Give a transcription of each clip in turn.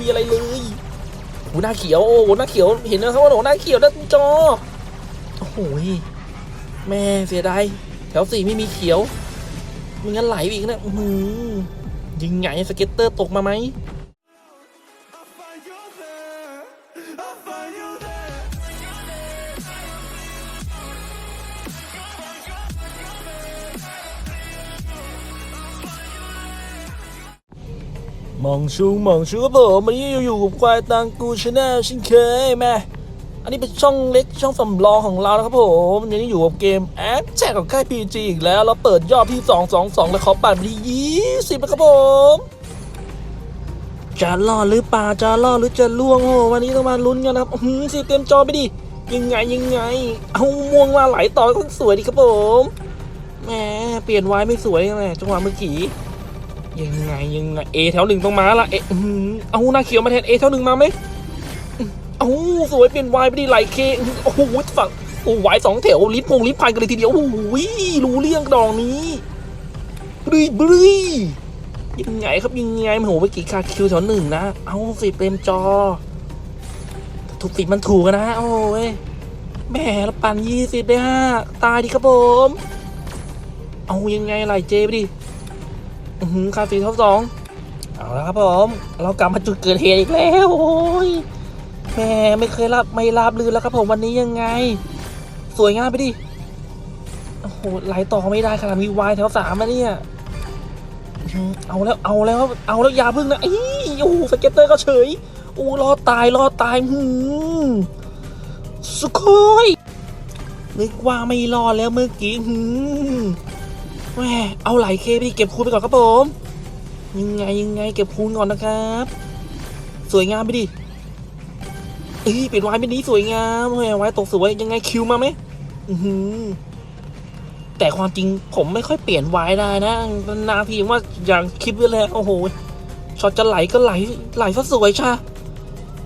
มีอะไรเลยโหหน้าเขียวโอ้โหหน้าเขียวเห็นนะครับว่าหน้าเขียวหน้าจอโอ้โหแม่เสียดายแถวสี่ไม่มีเขียวไมันงั้นไหลอีกนะอื้อหือยิงไงสเก็ตเตอร์ตกมาไหม มองชูมองชูครับผมวันนี้อยู่กับควายตังกูชาแนลช่นเคยแม่อันนี้เป็นช่องเล็กช่องสำรองของเรานะครับผมวันนี้อยู่กับเกมแอดแจกของค่ายพีจีอีกแล้ว เราเปิดยอดที่ 222 แล้วขอปั่นที่ 20 นะครับผม จะรอดหรือเปล่าจะรอดหรือจะล่วงโอ้วันนี้ต้องมาลุ้นกันนะครับหือสิเต็มจอไปดิยังไงยังไง เอาม่วงมาไหลต่อก็สวยดีครับผมแหมเปลี่ยนไว้ไม่สวยแม่จังหวะเมื่อกี้ ยังไงยังไงเอแถวหนึ่งต้องมาละเออื้อหือเอาหน้าเขียวมาแทนเอแถวหนึ่งมาไหมอื้อเอาสวยเป็นวายไปดิไหลเคโอ้โหฝั่งโอ้วายสองแถวลิ้นพงลิ้นพันกันเลยทีเดียวโอ้โหรู้เรื่องดอกนี้บรีบรียังไงครับยังไงโอ้โหเมื่อกี้คาคิวแถวหนึ่งนะเอาสิเต็มจอ ถูกสิมันถูกนะโอ้ยแม่ละปันยี่สิบได้ห้าตายดิครับผม เอายังไงไหลเจไปดิ คาสีท็อปสองเอาละครับผม เรากลับมาจุดเกิดเหตุอีกแล้วโอ้ยแหม่ไม่เคยรับไม่ราบลื่นแล้วครับผมวันนี้ยังไง สวยงามไปดิโอ้โหไหลต่อไม่ได้ขนาดมีวายแถวสามมาเนี่ยเอาแล้วเอาแล้วเอาแล้วยาพึ่งนะอีโอ้สเก็ตเตอร์ก็เฉยโอ้รอดตายรอดตายหืมสุดคอยนึกว่าไม่รอดแล้วเมื่อกี้หืม แหมเอาไหลเคไปดิเก็บคูณไปก่อนครับผม ยังไงยังไงเก็บคูณก่อนนะครับ สวยงามไปดิเอ้ยเป็นวายเป็นนี้สวยงามแหมวายตกสวยยังไงคิวมาไหมอือแต่ความจริงผมไม่ค่อยเปลี่ยนไวายได้นะ นาทีว่าอย่างคลิปไว้แล้วโอ้โหช็อตจะไหลก็ไหลไหลซะสวยชา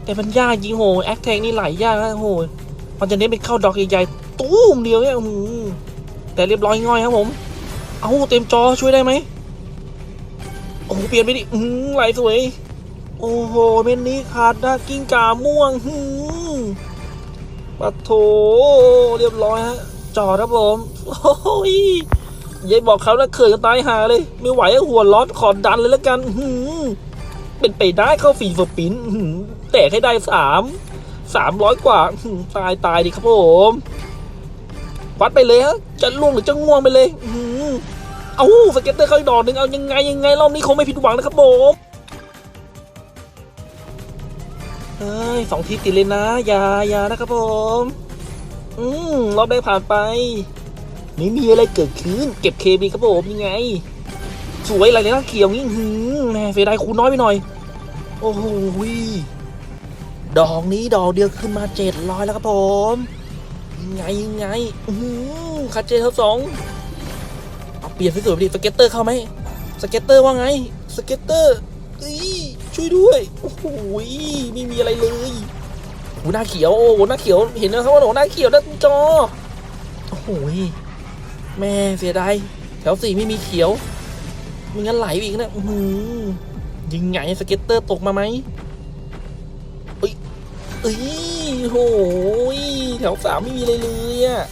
แต่มันยากจริงโหแอคแทงนี่ไหลยากนะโหมันจะเน้นไปเข้าดอกใหญ่ๆตู้มเดียวเนี่ยอื้อหือแต่เรียบร้อยง่อยครับผม เอาเต็มจอช่วยได้ไหมโอ้เปลี่ยนไปดิอืมไหลสวย โอ้โหเมนนี้ขาดนะกิ้งก่าม่วงหืมปัดโถเรียบร้อยฮะจอดครับผมโอ้ยยายบอกเขาแล้วเขินกันตายหาเลย ไม่ไหวหัวร้อนขอดันเลยแล้วกันหืมเป็นไปได้เข้าฟรีสปินหืมแตกให้ได้สามสามร้อยกว่าหืมตายตายดิครับผมวัดไปเลยฮะจะล่วงหรือจะง่วงไปเลยหื เอาสเก็ตเตอร์เข้าอีกดอกหนึ่งเอายังไงยังไงรอบนี้คงไม่ผิดหวังนะครับผมเฮ้ยสองทีติดเลยนะอย่าอย่านะครับผม อืมรอบได้ผ่านไป ไม่มีอะไรเกิดขึ้น เก็บเคบีครับผมยังไง สวยอะไรเลยนะเขียวงี้หือแหม่เฟยไดคูณน้อยไปหน่อย โอ้โหดอกนี้ดอกเดียวขึ้นมาเจ็ดร้อยแล้วครับผม ยังไงยังไง อือหือคาเจเท่าสอง เปลี่ยนไปสวยๆดิสเก็ตเตอร์เข้าไหมสเก็ตเตอร์ว่าไงสเก็ตเตอร์อ้ยช่วยด้วยโอ้โหไม่มีอะไรเลยโหหน้าเขียวโอ้โหหน้าเขียวเห็นนะครับว่าโหหน้าเขียวหน้าจอโอ้โหแม่เสียดายแถวสี่ไม่มีเขียวไมีงั้นไหลอีกนะหือยิงไงสเก็ตเตอร์ตกมาไหมเอ้ยโหยแถวสามไม่มีอะไรเลยอะ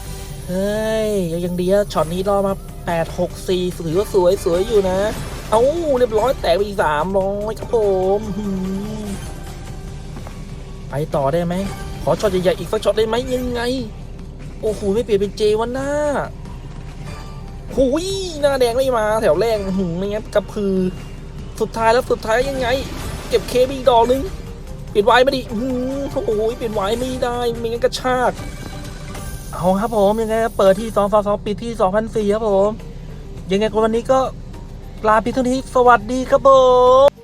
เฮ้ยยังดีอะช็อตนี้รอมา แปดหกสี่ถือว่าสวยสวยอยู่นะ เอาเรียบร้อยแตกไปอีกสามร้อยครับผมไปต่อได้ไหม ขอช็อตใหญ่ๆอีกสักช็อตได้ไหมยังไง โอ้โหไม่เปลี่ยนเป็นเจวันหน้าหูยหน้าแดงไม่มาแถวแรกหืมไม่งั้นกระพือ สุดท้ายแล้วสุดท้ายยังไง เก็บเคไปอีกดอกนึงเปลี่ยนไว้ไม่ดิอื้อหือโอ้ยเปลี่ยนไว้ไม่ได้ไม่งั้นกระชาก เอาครับผมยังไงเปิดที่สองสองปิดที่สองพันสี่ครับผม ยังไงวันนี้ก็ลาไปเท่านี้สวัสดีครับผม